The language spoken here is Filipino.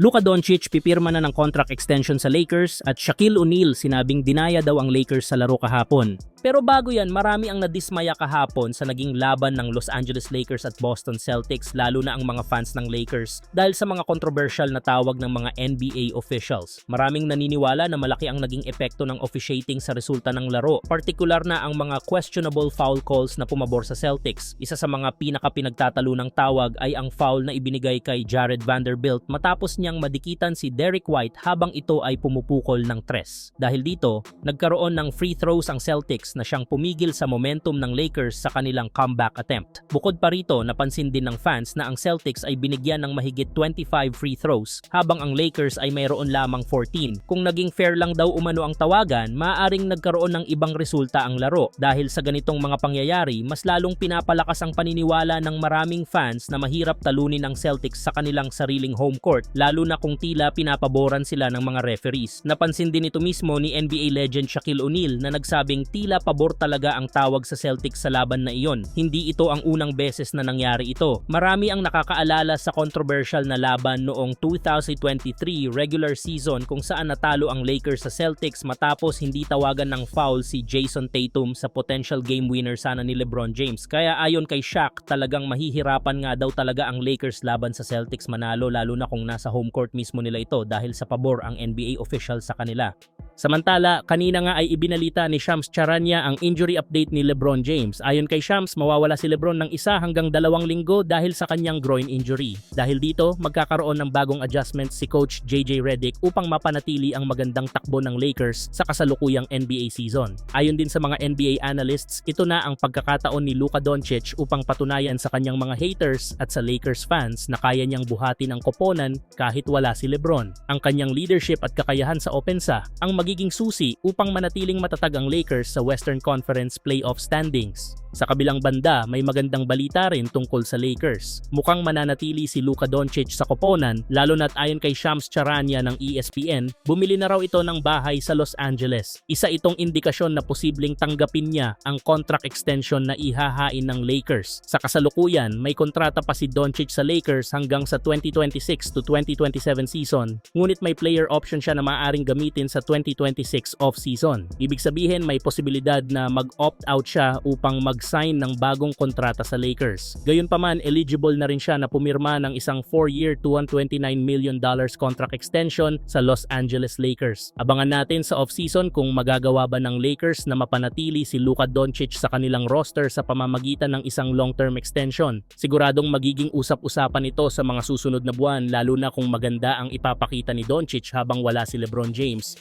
Luka Doncic pipirma na ng contract extension sa Lakers at Shaquille O'Neal sinabing dinaya daw ang Lakers sa laro kahapon. Pero bago yan, marami ang nadismaya kahapon sa naging laban ng Los Angeles Lakers at Boston Celtics lalo na ang mga fans ng Lakers dahil sa mga controversial na tawag ng mga NBA officials. Maraming naniniwala na malaki ang naging epekto ng officiating sa resulta ng laro, partikular na ang mga questionable foul calls na pumabor sa Celtics. Isa sa mga pinaka-pinagtatalo ng tawag ay ang foul na ibinigay kay Jared Vanderbilt matapos niyang madikitan si Derek White habang ito ay pumupukol ng tres. Dahil dito, nagkaroon ng free throws ang Celtics na siyang pumigil sa momentum ng Lakers sa kanilang comeback attempt. Bukod pa rito, napansin din ng fans na ang Celtics ay binigyan ng mahigit 25 free throws habang ang Lakers ay mayroon lamang 14. Kung naging fair lang daw umano ang tawagan, maaaring nagkaroon ng ibang resulta ang laro. Dahil sa ganitong mga pangyayari, mas lalong pinapalakas ang paniniwala ng maraming fans na mahirap talunin ang Celtics sa kanilang sariling home court, lalo na kung tila pinapaboran sila ng mga referees. Napansin din ito mismo ni NBA legend Shaquille O'Neal na nagsabing tila pabor talaga ang tawag sa Celtics sa laban na iyon. Hindi ito ang unang beses na nangyari ito. Marami ang nakakaalala sa controversial na laban noong 2023 regular season kung saan natalo ang Lakers sa Celtics matapos hindi tawagan ng foul si Jason Tatum sa potential game winner sana ni LeBron James. Kaya ayon kay Shaq, talagang mahihirapan nga daw talaga ang Lakers laban sa Celtics manalo lalo na kung nasa home court mismo nila ito dahil sa pabor ang NBA official sa kanila. Samantala, kanina nga ay ibinalita ni Shams Charania ang injury update ni LeBron James. Ayon kay Shams, mawawala si LeBron ng isa hanggang dalawang linggo dahil sa kanyang groin injury. Dahil dito, magkakaroon ng bagong adjustment si coach JJ Redick upang mapanatili ang magandang takbo ng Lakers sa kasalukuyang NBA season. Ayon din sa mga NBA analysts, ito na ang pagkakataon ni Luka Doncic upang patunayan sa kanyang mga haters at sa Lakers fans na kaya niyang buhatin ang koponan kahit wala si LeBron. Ang kanyang leadership at kakayahan sa opensa ang magiging susi upang manatiling matatag ang Lakers sa Western Conference playoff standings. Sa kabilang banda, may magandang balita rin tungkol sa Lakers. Mukhang mananatili si Luka Doncic sa koponan, lalo na't ayon kay Shams Charania ng ESPN, bumili na raw ito ng bahay sa Los Angeles. Isa itong indikasyon na posibleng tanggapin niya ang contract extension na ihahain ng Lakers. Sa kasalukuyan, may kontrata pa si Doncic sa Lakers hanggang sa 2026 to 2027 season, ngunit may player option siya na maaaring gamitin sa 2026 off-season. Ibig sabihin may posibilidad na mag-opt out siya upang mag-sign ng bagong kontrata sa Lakers. Gayunpaman, eligible na rin siya na pumirma ng isang 4-year, 229 million dollars contract extension sa Los Angeles Lakers. Abangan natin sa off-season kung magagawa ba ng Lakers na mapanatili si Luka Doncic sa kanilang roster sa pamamagitan ng isang long-term extension. Siguradong magiging usap-usapan ito sa mga susunod na buwan lalo na kung maganda ang ipapakita ni Doncic habang wala si LeBron James.